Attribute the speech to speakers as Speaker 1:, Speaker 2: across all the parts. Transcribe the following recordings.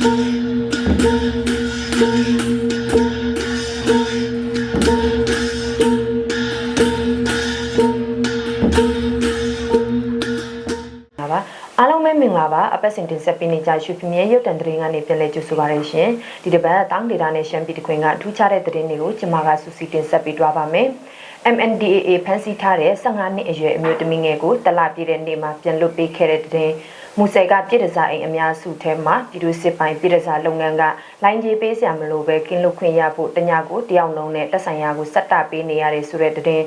Speaker 1: ပါပါအားလုံးပဲမင်္ဂလာပါအပတ်စဉ်တင်ဆက်ပေးနေကြရွှေပြည်မြဲရုပ်တံသတင်းကနေပြန်လည်ကြိုဆိုပါရရှင်ဒီတစ်ပတ်တောင်းဒေတာနဲ့ရှမ်းပြည်တခွင်ကထူးခြားတဲ့သတင်းတွေကိုကျွန်မကစူးစီးတင်ဆက်ပေးသွားပါမယ် MNDAA ဖမ်းဆီးထားတဲ့15နှစ်အရွယ်အမျိုးသမီးငယ်ကိုတလပြည့်တဲ့နေ့မှာပြန်လွတ်ပေးခဲ့တဲ့တဲ့မူဆယ်ကပြည်တစားအိမ်အများစုထဲမှာပြည်သူစစ်ပိုင်းပြည်တစားလုပ်ငန်းကလိုင်းကြီးပေးစရာမလိုပဲကင်းလွတ်ခွင့်ရဖို့တညကိုတယောက်လုံးနဲ့တက်ဆိုင်ရာကိုစက်တာပေးနေရတယ်ဆိုတဲ့တဲ့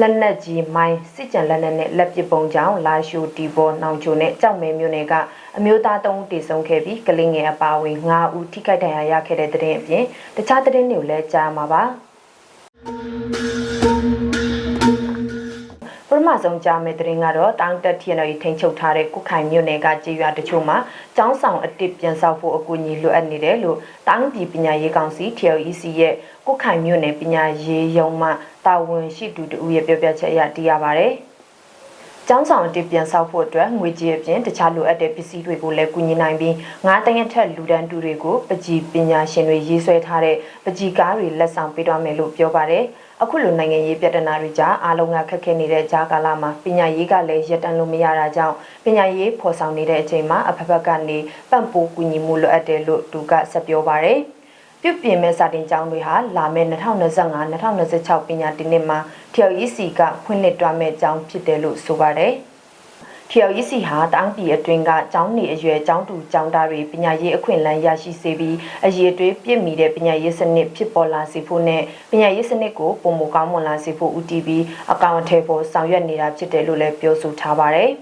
Speaker 1: လက်နက်ကြီးမိုင်းစစ်ကြံလက်နက်နဲ့လက်ပစ်ပုံကြောင့်လာရှိုတီဘောနောင်ချိုနဲ့ကြောက်မဲမျိုးနယ်ကအမျိုးသား၃ဦးတည်ဆုံးခဲ့ပြီးကလင်းငယ်အပါအဝင်၅ဦးထိခိုက်ဒဏ်ရာရခဲ့တဲ့တဲ့အပြင်တခြားသတင်းတွေကိုလည်းကြားမှာပါ ပထမဆုံးကြားမယ့်သတင်းကတော့တောင်တက်ထီနော်ထိန်ချုပ်ထားတဲ့ကုခိုင်မြို့နယ်ကကြေးရွာတချို့မှာကျောင်းဆောင်အတစ်ပြန်ဆောက်ဖို့အကူအညီလိုအပ်နေတယ်လို့တောင်ပြည်ပညာရေးကောင်စီ TLEC ရဲ့ကုခိုင်မြို့နယ်ပညာရေးရုံးမှတာဝန်ရှိသူတို့ရဲ့ပြောပြချက်အရသိရပါဗျ။ကျောင်းဆောင်အတစ်ပြန်ဆောက်ဖို့အတွက်ငွေကြေးအပြင်တခြားလိုအပ်တဲ့ပစ္စည်းတွေကိုလည်းကူညီနိုင်ပြီးငါးတန်းအထက်လူဒန်းတူတွေကိုပကြီးပညာရှင်တွေရေးဆွဲထားတဲ့ပကြီးကားတွေလက်ဆောင်ပေးသွားမယ်လို့ပြောပါတယ်။ အခုလိုနိုင်ငံရေးပြဿနာတွေကြားအားလုံးကခက်ခဲနေတဲ့ကြားကာလမှာပညာရေးကလည်းရပ်တန့်လို့မရတာကြောင့်ပညာရေးဖော်ဆောင်နေတဲ့အချိန်မှာအဖက်ဖက်ကနေပံ့ပိုးကူညီမှုလိုအပ်တယ်လို့သူကဆက်ပြောပါတယ်။ပြုပြင်မဲ့စာတင်ကျောင်းတွေဟာလာမယ့်2025-2026ပညာတင်နှစ်မှာ TLEC ကဖွင့်လှစ်တွားမဲ့ကျောင်းဖြစ်တယ်လို့ဆိုပါတယ်။ TLEC ဟာတောင်းပြည်အတွင်းကကျောင်းနေအရွယ်ကျောင်းသူကျောင်းသားတွေပညာရေးအခွင့်အလမ်းရရှိစေပြီးအရေးအသွေးပြည့်မီတဲ့ပညာရေးစနစ်ဖြစ်ပေါ်လာစေဖို့နဲ့ပညာရေးစနစ်ကိုပုံမကောင်းမွန်လာစေဖို့ဦးတည်ပြီးအကောင့်အထည်ပေါ်ဆောင်ရွက်နေတာဖြစ်တယ်လို့လည်းပြောဆိုထားပါတယ်။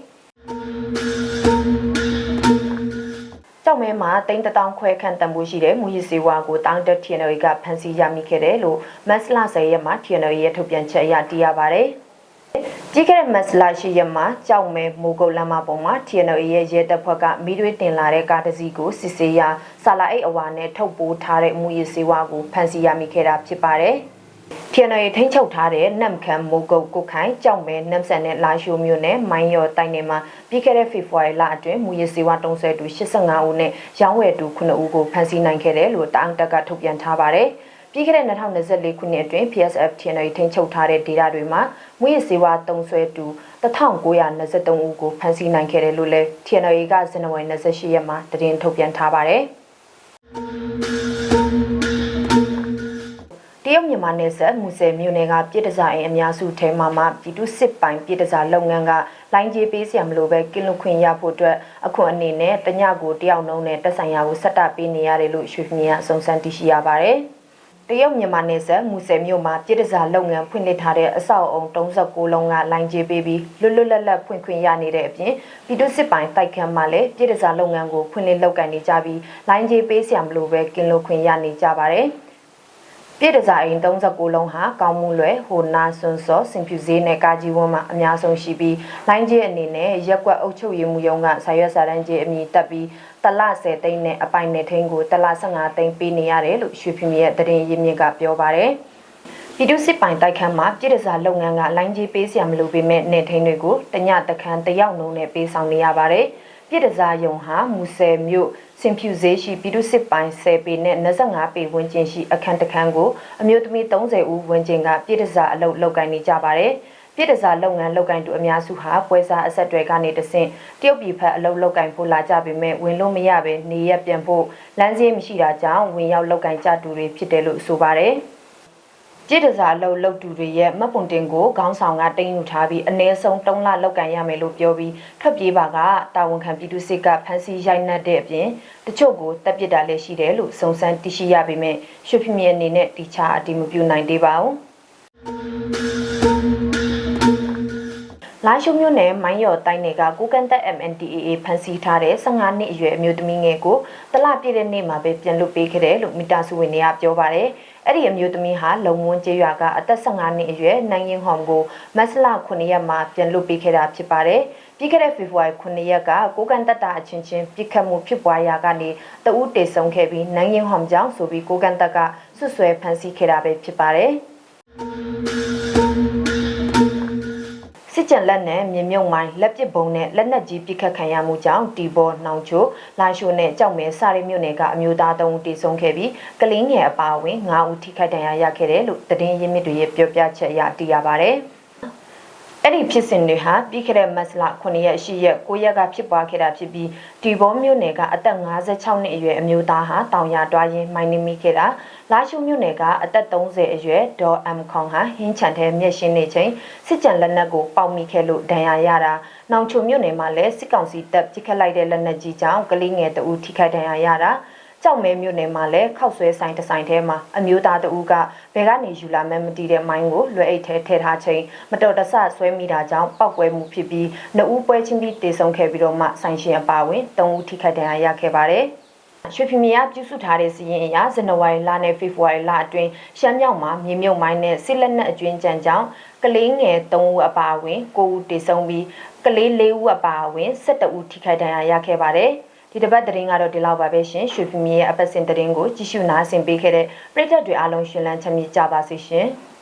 Speaker 1: ကြောက်မဲမှာတိန်းတထောင်ခွဲခန့်တန်ဖိုးရှိတဲ့မူရည်စေဝါကိုတောင်းတက် TNL ကဖန်ဆီးရမိခဲ့တယ်လို့မတ်လ10ရက်မှာ TNL ရဲ့ထုတ်ပြန်ချက်အရသိရပါတယ်။ ကြီးခဲ့တဲ့မတ်လရှိရက်မှာကြောက်မဲမိုးကုတ်လမ်းမပေါ်မှာ TNL ရဲ့ရဲတပ်ဖွဲ့ကမီးတွေတင်လာတဲ့ကားတစ်စီးကိုစစ်ဆေးရာဆာလာအိတ်အဝါနဲ့ထုတ်ပိုးထားတဲ့မူရည်စေဝါကိုဖန်ဆီးရမိခဲ့တာဖြစ်ပါတယ်။ TNL ထိန်းချုပ်ထားတဲ့နမ်ခမ်မိုကုတ်ကုတ်ခိုင်ကြောက်မဲနမ်ဆန်နဲ့လာရှိုမျိုးနဲ့မိုင်းရော်တိုက်နယ်မှာပြီးခဲ့တဲ့ဖေဖော်ဝါရီလအတွင်းမူရစေဝါတုံးဆွဲသူ85ဦးနဲ့ရောင်းဝယ်သူ9ဦးကိုဖမ်းဆီးနိုင်ခဲ့တယ်လို့တအန်တက်ကထုတ်ပြန်ထားပါတယ်။ ပြီးခဲ့တဲ့2024ခုနှစ်အတွင်း PSF TNL ထိန်းချုပ်ထားတဲ့ဒေတာတွေမှာမူရစေဝါတုံးဆွဲသူ1923ဦးကိုဖမ်းဆီးနိုင်ခဲ့တယ်လို့လည်း TNL ကဇန်နဝါရီ28ရက်မှာသတင်းထုတ်ပြန်ထားပါတယ်။တရုတ်မြန်မာနယ်စပ်မူဆယ်မြို့နယ်ကပြည်တစားအိမ်အများစုထဲမှာမှပြည်သူစစ်ပိုင်းပြည်တစားလုပ်ငန်းကလိုင်းကြီးပေးစရာမလိုပဲကင်းလွတ်ခွင့်ရဖို့အတွက်အခွင့်အနေနဲ့တညကိုတယောက်နှုံးနဲ့တက်ဆိုင်ရာကိုဆက်တာပေးနေရတယ်လို့ရွှေမြင်ကစုံစမ်းသိရှိရပါတယ်။ တရုတ်မြန်မာနယ်စပ်မူဆယ်မြို့မှာပြည်တစားလုပ်ငန်းဖွင့်လှစ်ထားတဲ့အဆောက်အုံ36လုံးကလိုင်းကြီးပေးပြီးလွတ်လွတ်လပ်လပ်ဖွင့်ခွင့်ရနေတဲ့အပြင်ပြည်သူစစ်ပိုင်းတိုက်ခန်းမှာလည်းပြည်တစားလုပ်ငန်းကိုဖွင့်လှစ်လုပ်ကိုင်နေကြပြီးလိုင်းကြီးပေးစရာမလိုပဲကင်းလွတ်ခွင့်ရနေကြပါတယ်။ ပြည်တစားအိမ်36လုံးဟာကောင်းမှုလွယ်ဟိုနာဆွန်စောစင်ဖြူဈေးနဲ့ကာကြီးဝန်းမှာအများဆုံးရှိပြီးလိုင်းကြီးအနေနဲ့ရက်ကွက်အုပ်ချုပ်ရေးမှုရုံးကဆာရွက်စာတန်းကြီးအမည်တက်ပြီးတလ10သိန်းနဲ့အပိုင်နဲ့ထိန်းကိုတလ15သိန်းပေးနေရတယ်လို့ရွှေဖြူမြရဲ့သတင်းရင်းမြစ်ကပြောပါတယ်ပြည်သူစစ်ပိုင်တိုက်ခန်းမှာပြည်တစားလုပ်ငန်းကလိုင်းကြီးပေးစရာမလိုပေမဲ့နေထိန်တွေကိုတညတခန်းတယောက်နှုံးနဲ့ပေးဆောင်နေရပါတယ် ပြည်တစားယုံဟာမူဆယ်မြို့စင်ဖြူဈေးရှိပြည်သူစစ်ပိုင်း10ပေနဲ့25ပေဝန်းကျင်ရှိအခန်းတစ်ခန်းကိုအမျိုးသမီး30ဦးဝန်းကျင်ကပြည်တစားအလုပ်လုပ်ကိုင်နေကြပါတယ်ပြည်တစားလုပ်ငန်းလုပ်ကိုင်သူအများစုဟာပွဲစားအဆက်တွေကနေတဆင့်တရုတ်ပြည်ဖက်အလုပ်လုပ်ကိုင်ဖို့လာကြပေမဲ့ဝင်လို့မရပဲနေရပြန်ဖို့လမ်းစည်းမရှိတာကြောင့်ဝင်ရောက်လုပ်ကိုင်ကြသူတွေဖြစ်တယ်လို့ဆိုပါတယ်။ ပြည်တစားလှုပ်လှုပ်သူတွေရဲ့မှတ်ပုံတင်ကိုခေါင်းဆောင်ကတင်ယူထားပြီးအ ਨੇ ဆုံး3လလောက်ကန်ရမယ်လို့ပြောပြီးထွက်ပြေးပါကတာဝန်ခံပြည်သူစစ်ကဖမ်းဆီးရိုက်နှက်တဲ့အပြင်တချို့ကိုတပ်ပစ်တာလည်းရှိတယ်လို့စုံစမ်းသိရှိရပေမဲ့ရွှေပြမြအနေနဲ့တိချာအတိမပြုနိုင်သေးပါဘူးလာရှုံမြို့နယ်မိုင်းရော်တိုင်းနယ်ကကိုကန်တက် MNDAA ဖန်ဆီးထားတဲ့15နှစ်အရွယ်အမျိုးသမီးငယ်ကိုတလပြည့်တဲ့နေ့မှာပဲပြန်လွတ်ပေးခဲ့တယ်လို့မိသားစုဝင်တွေကပြောပါတယ်။ အဲ့ဒီအမျိုးသမီးဟာလုံဝန်းကျေးရွာကအသက်15နှစ်အရွယ်နိုင်ရင်ဟောင်ကိုမတ်လ9ရက်မှာပြန်လွတ်ပေးခဲ့တာဖြစ်ပါတယ်။ပြီးခဲ့တဲ့ဖေဖော်ဝါရီ9ရက်ကကိုကန်တက်တာအချင်းချင်းပြစ်ခတ်မှုဖြစ်ပွားရာကနေတဦးတေဆုံးခဲ့ပြီးနိုင်ရင်ဟောင်ကြောင့်ဆိုပြီးကိုကန်တက်ကဆွဆွဲဖမ်းဆီးခဲ့တာပဲဖြစ်ပါတယ်။ စစ်ကြံလက်နဲ့မြေမြုပ်မိုင်းလက်ပစ်ဘုံနဲ့လက်နက်ကြီးပစ်ခတ်ခံရမှုကြောင့်တီဘောနှောင်ချိုလာရှိုနဲ့ကြောက်မဲစရီမြို့နယ်ကအမျိုးသား၃ဦးတေဆုံးခဲ့ပြီးကလင်းငယ်အပါအဝင်၅ဦးထိခိုက်ဒဏ်ရာရခဲ့တယ်လို့သတင်းရင်းမြစ်တွေရဲ့ပြောပြချက်အရသိရပါဗျ။ အဲ့ဒီဖြစ်စဉ်တွေဟာပြီးခဲ့တဲ့မတ်လ9ရက်10ရက်9ရက်ကဖြစ်ပွားခဲ့တာဖြစ်ပြီးတီဘောမြို့နယ်ကအသက်56နှစ်အရွယ်အမျိုးသားဟာတောင်ရတွားရင်းမိုင်းနေမိခဲ့တာလာရှုမြို့နယ်ကအသက်30အရွယ်ဒေါ်အမ်ခေါင်ဟာဟင်းချန်တဲ့မျက်ရှင်းနေချိန်စစ်ကြံလက်နက်ကိုပေါက်မိခဲ့လို့ဒဏ်ရာရတာနောင်ချုံမြို့နယ်မှာလည်းစစ်ကောင်စီတပ်ပစ်ခတ်လိုက်တဲ့လက်နက်ကြီးကြောင့်ကလေးငယ်တဦးထိခိုက်ဒဏ်ရာရတာ ကြောက်မဲမြို့နယ်မှာလည်းခောက်ဆွဲဆိုင်တစ်ဆိုင်ထဲမှာအမျိုးသားတဦးကဘယ်ကနေယူလာမဲမတီးတဲ့မိုင်းကိုလွယ်အိတ်ထဲထည့်ထားချိန်မတော်တဆဆွဲမိတာကြောင့်ပောက်ကွဲမှုဖြစ်ပြီးနှစ်ဦးပွဲချင်းပြီးတေဆုံးခဲ့ပြီးတော့မှဆိုင်ရှင်အပါဝင်၃ဦးထိခိုက်ဒဏ်ရာရခဲ့ပါတယ်ရွှေဖီမီယာပြုစုထားတဲ့စီရင်အရဇန်နဝါရီလနဲ့ဖေဖော်ဝါရီလအတွင်းရှမ်းမြောက်မှာမြေမြုပ်မိုင်းနဲ့စစ်လက်နက်အကျွင်းကြံကြောင့်ကလေးငယ်3ဦးအပါအဝင်9ဦးတေဆုံးပြီးကလေး4ဦးအပါအဝင်12ဦးထိခိုက်ဒဏ်ရာရခဲ့ပါတယ်။ ဒီတစ်ပတ်သတင်းကတော့ဒီလောက်ပါပဲရှင်ရွှေဖီမီရဲ့အပတ်စဉ်သတင်းကိုကြည့်ရှုနားဆင်ပေးခဲ့တဲ့ပရိသတ်တွေအားလုံးရှင်လန်းချမ်းမြေ့ကြပါစေရှင်။